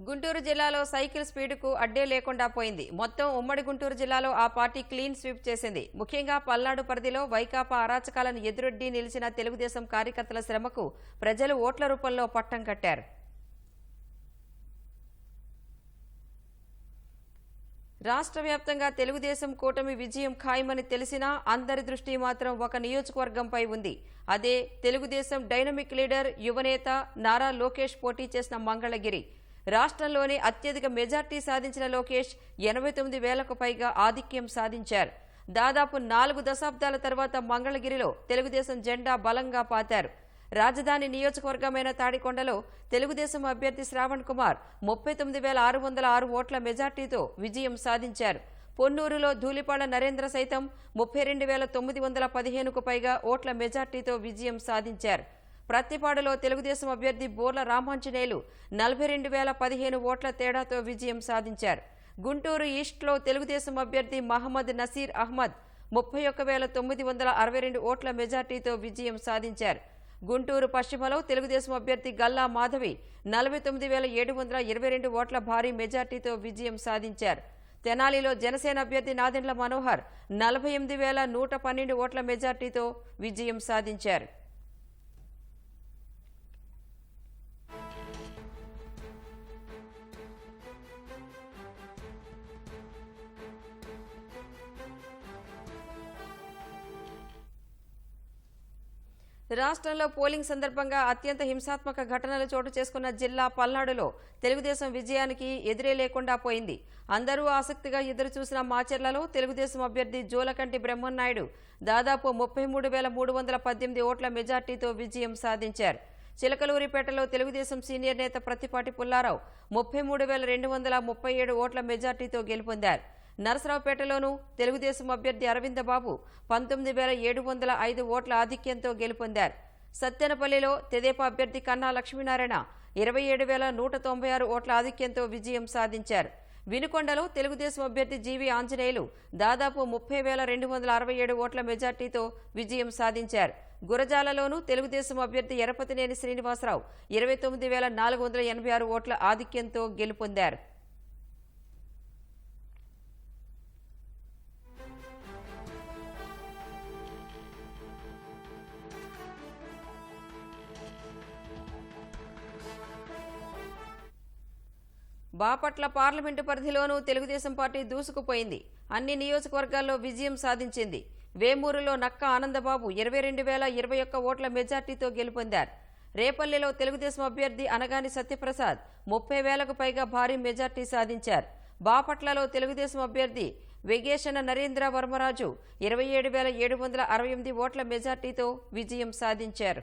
గుంటూరు జిల్లాలో సైకిల్ స్పీడ్కు అడ్డే లేకుండా పోయింది. మొత్తం ఉమ్మడి గుంటూరు జిల్లాలో ఆ పార్టీ క్లీన్ స్వీప్ చేసింది. ముఖ్యంగా పల్నాడు పరిధిలో వైకాపా అరాచకాలను ఎదురొడ్డి నిలిచిన తెలుగుదేశం కార్యకర్తల శ్రమకు ప్రజలు ఓట్ల రూపంలో పట్టం కట్టారు. రాష్ట్ర వ్యాప్తంగా తెలుగుదేశం కూటమి విజయం ఖాయమని తెలిసినా అందరి దృష్టి మాత్రం ఒక నియోజకవర్గంపై ఉంది. అదే తెలుగుదేశం డైనమిక్ లీడర్ యువనేత నారా లోకేష్ పోటీ చేసిన మంగళగిరి. రాష్ట్రంలోనే అత్యధిక మెజార్టీ సాధించిన లోకేష్ ఎనభై తొమ్మిది వేలకు పైగా ఆధిక్యం సాధించారు. దాదాపు నాలుగు దశాబ్దాల తర్వాత మంగళగిరిలో తెలుగుదేశం జెండా బలంగా పాతారు. రాజధాని నియోజకవర్గమైన తాడికొండలో తెలుగుదేశం అభ్యర్థి శ్రావణ్ కుమార్ ముప్పై తొమ్మిది వేల ఆరు వందల ఆరు ఓట్ల మెజార్టీతో విజయం సాధించారు. పొన్నూరులో ధూళిపాడ నరేంద్ర సైతం ముప్పై రెండు వేల తొమ్మిది వందల పదిహేనుకు పైగా ఓట్ల మెజార్టీతో విజయం సాధించారు. ప్రత్తిపాడులో తెలుగుదేశం అభ్యర్థి బోర్ల రామాంజనేయులు నలభై రెండు వేల పదిహేను ఓట్ల తేడాతో విజయం సాధించారు. గుంటూరు ఈస్ట్లో తెలుగుదేశం అభ్యర్థి మహమ్మద్ నసీర్ అహ్మద్ ముప్పై ఒక్క వేల తొమ్మిది వందల అరవై రెండు ఓట్ల మెజార్టీతో విజయం సాధించారు. గుంటూరు పశ్చిమలో తెలుగుదేశం అభ్యర్థి గల్లా మాధవి నలభై తొమ్మిది వేల ఏడు వందల ఇరవై రెండు ఓట్ల భారీ మెజార్టీతో విజయం సాధించారు. తెనాలిలో జనసేన అభ్యర్థి నాదెండ్ల మనోహర్ నలభై ఎనిమిది వేల నూట పన్నెండు ఓట్ల మెజార్టీతో విజయం సాధించారు. రాష్ట్రంలో పోలింగ్ సందర్భంగా అత్యంత హింసాత్మక ఘటనలు చోటు చేసుకున్న జిల్లా పల్నాడులో తెలుగుదేశం విజయానికి ఎదురే లేకుండా పోయింది. అందరూ ఆసక్తిగా ఎదురు చూసిన మాచర్లలో తెలుగుదేశం అభ్యర్థి జోలకంటి బ్రహ్మన్నాయుడు దాదాపు ముప్పై మూడు వేల మూడు వందల పద్దెనిమిది ఓట్ల మెజార్టీతో విజయం సాధించారు. చిలకలూరిపేటలో తెలుగుదేశం సీనియర్ నేత ప్రతిపాటి పుల్లారావు ముప్పై మూడు వేల రెండు వందల ముప్పై ఏడు ఓట్ల మెజార్టీతో గెలుపొందారు. నరసరావుపేటలోనూ తెలుగుదేశం అభ్యర్థి అరవిందబాబు పంతొమ్మిది వేల ఏడు వందల ఐదు ఓట్ల ఆధిక్యంతో గెలుపొందారు. సత్తెనపల్లిలో తెదేపా అభ్యర్థి కన్నా లక్ష్మీనారాయణ ఇరవై ఏడు వేల నూట తొంభై ఆరు ఓట్ల ఆధిక్యంతో విజయం సాధించారు. వినుకొండలో తెలుగుదేశం అభ్యర్థి జీవి ఆంజనేయులు దాదాపు ముప్పై వేల రెండు వందల అరవై ఏడు ఓట్ల మెజార్టీతో విజయం సాధించారు. గురజాలలోనూ తెలుగుదేశం అభ్యర్థి ఎరపతినేని శ్రీనివాసరావు ఇరవై తొమ్మిది వేల నాలుగు వందల ఎనభై ఆరు ఓట్ల ఆధిక్యంతో గెలుపొందారు. బాపట్ల పార్లమెంటు పరిధిలోనూ తెలుగుదేశం పార్టీ దూసుకుపోయింది. అన్ని నియోజకవర్గాల్లో విజయం సాధించింది. వేమూరులో నక్క ఆనందబాబు ఇరవై రెండు వేల ఇరవై ఒక్క ఓట్ల మెజార్టీతో గెలుపొందారు. రేపల్లిలో తెలుగుదేశం అభ్యర్థి అనగాని సత్యప్రసాద్ ముప్పై వేలకు పైగా భారీ మెజార్టీ సాధించారు. బాపట్లలో తెలుగుదేశం అభ్యర్థి వెగేషణ నరేంద్ర వర్మరాజు ఇరవై ఏడు వేల ఏడు వందల అరవై ఎనిమిది ఓట్ల మెజార్టీతో విజయం సాధించారు.